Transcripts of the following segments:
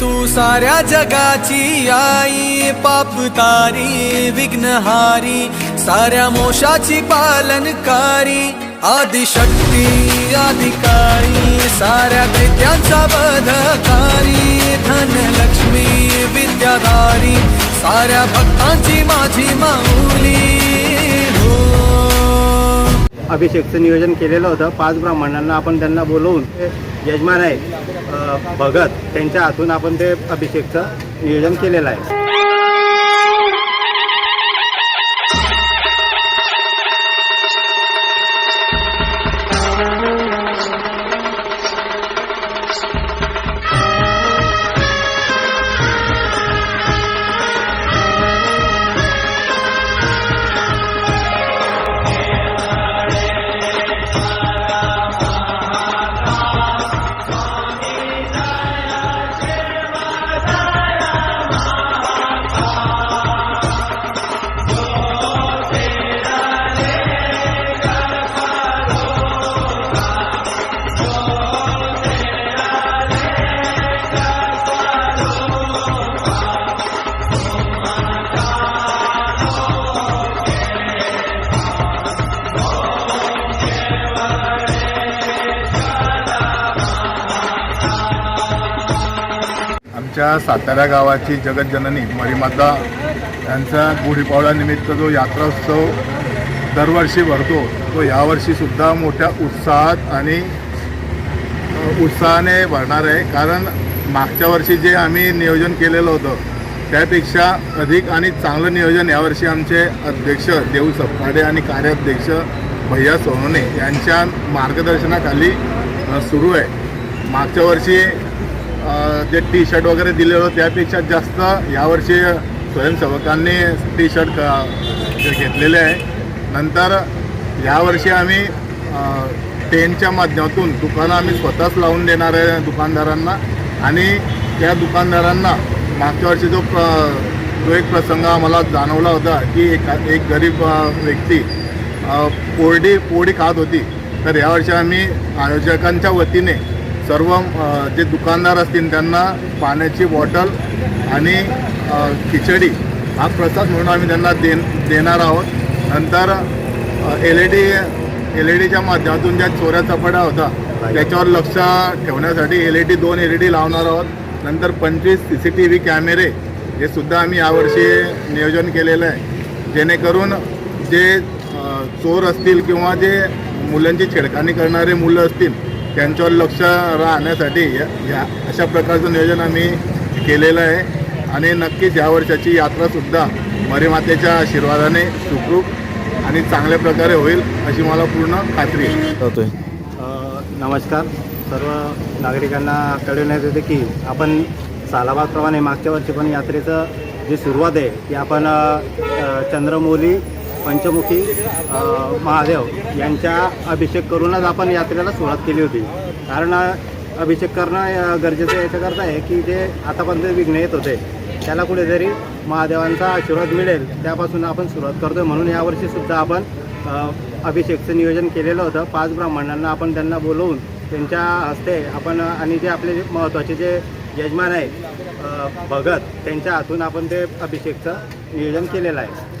तू साऱ्या जगाची आई पाप तारी विघ्नहारी साऱ्या मोशाची पालनकारी आदिशक्ती अधिकारी साऱ्या दैत्यांचा बधकारी धनलक्ष्मी विद्याधारी साऱ्या भक्तांची माझी माऊली. हो. अभिषेकचं नियोजन केलेलं होतं. पाच ब्राह्मणांना आपण त्यांना बोलवून यजमान आहे भगत त्यांच्या हातून आपण ते अभिषेकचं नियोजन केलेलं आहे. आमच्या सातारा गावाची जगतजननी मरीमाता यांचा गुढीपावळानिमित्त जो यात्रोत्सव दरवर्षी भरतो तो यावर्षीसुद्धा मोठ्या उत्साहात आणि उत्साहाने भरणार आहे. कारण मागच्या वर्षी जे आम्ही नियोजन केलेलं होतं त्यापेक्षा अधिक आणि चांगलं नियोजन यावर्षी आमचे अध्यक्ष देऊ सपकाडे आणि कार्याध्यक्ष भैया सोनोने यांच्या मार्गदर्शनाखाली सुरू आहे. मागच्या वर्षी जे टी शर्ट वगैरे दिलेलं होतं त्यापेक्षा जास्त यावर्षी स्वयंसेवकांनी टी शर्ट घेतलेले आहे. नंतर यावर्षी आम्ही टेनच्या माध्यमातून दुकानं आम्ही स्वतःच लावून देणार आहे दुकानदारांना. आणि त्या दुकानदारांना मागच्या वर्षी जो प्र जो एक प्रसंग आम्हाला जाणवला होता की एका एक गरीब व्यक्ती पोरडी पोळी खात होती. तर यावर्षी आम्ही आयोजकांच्या वतीने सर्व जे दुकानदार असतील त्यांना पाण्याची बॉटल आणि खिचडी हा प्रसाद म्हणून आम्ही त्यांना दे देणार आहोत. नंतर L E D L E डीच्या माध्यमातून ज्या चोऱ्या चपाट्या होता त्याच्यावर लक्ष ठेवण्यासाठी एल ई डी दोन एल ई डी लावणार आहोत. नंतर पंचवीस सी सी टी व्ही कॅमेरे हे सुद्धा आम्ही यावर्षी नियोजन केलेलं आहे. जेणेकरून जे चोर असतील किंवा जे मुलांची छेडखानी करणारे मुलं असतील त्यांच्यावर लक्ष राहण्यासाठी या अशा प्रकारचं नियोजन आम्ही केलेलं आहे. आणि नक्कीच या वर्षाची यात्रासुद्धा मरीमातेच्या आशीर्वादाने सुखरूप आणि चांगल्या प्रकारे होईल अशी मला पूर्ण खात्री आहे. नमस्कार. सर्व नागरिकांना कळविण्यात येते की आपण सालाबादप्रमाणे मागच्या वर्षी पण यात्रेचं जी सुरुवात आहे ती आपण चंद्रमौली पंचमुखी महादेव यांच्या अभिषेक करूनच आपण यात्रेला सुरुवात केली होती. कारण अभिषेक करणं गरजेचं याच्याकरता आहे की जे आतापर्यंत विघ्न येत होते त्याला कुठेतरी महादेवांचा आशीर्वाद मिळेल त्यापासून आपण सुरुवात करतोय. म्हणून यावर्षीसुद्धा आपण अभिषेकचं नियोजन केलेलं होतं. पाच ब्राह्मणांना आपण त्यांना बोलवून त्यांच्या हस्ते आपण आणि जे आपले जे महत्त्वाचे जे यजमान आहे भगत त्यांच्या हातून आपण ते अभिषेकचं नियोजन केलेलं आहे.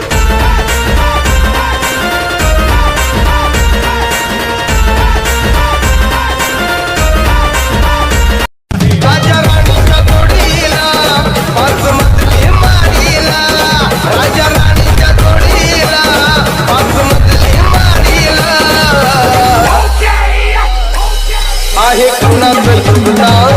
आहे कुणाचं सुलतान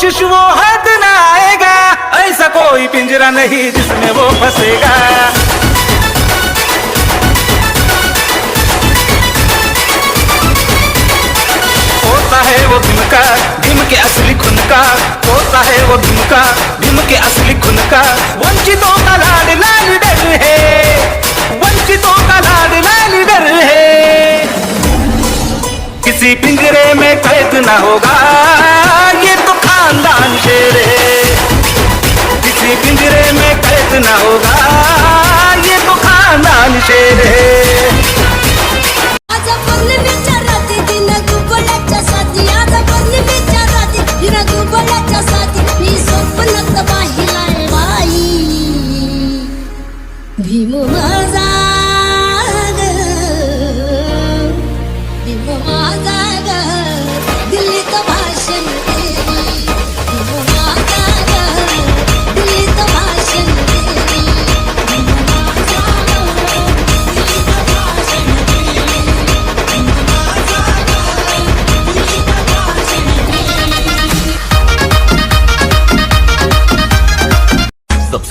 कोशिश वो हाथ न आएगा। ऐसा कोई पिंजरा नहीं जिसमें वो फंसेगा। होता है वो भीम का भीम के असली खुन का। होता है वो भीम का भीम के असली खुन का। वंचितों का लाड लाल डर है। वंचितों का लाड लाल डर है। किसी पिंजरे में कैद न होगा। ये तेरे किसी पिंजरे में कैद ना होगा ये तो खानदान शेर है।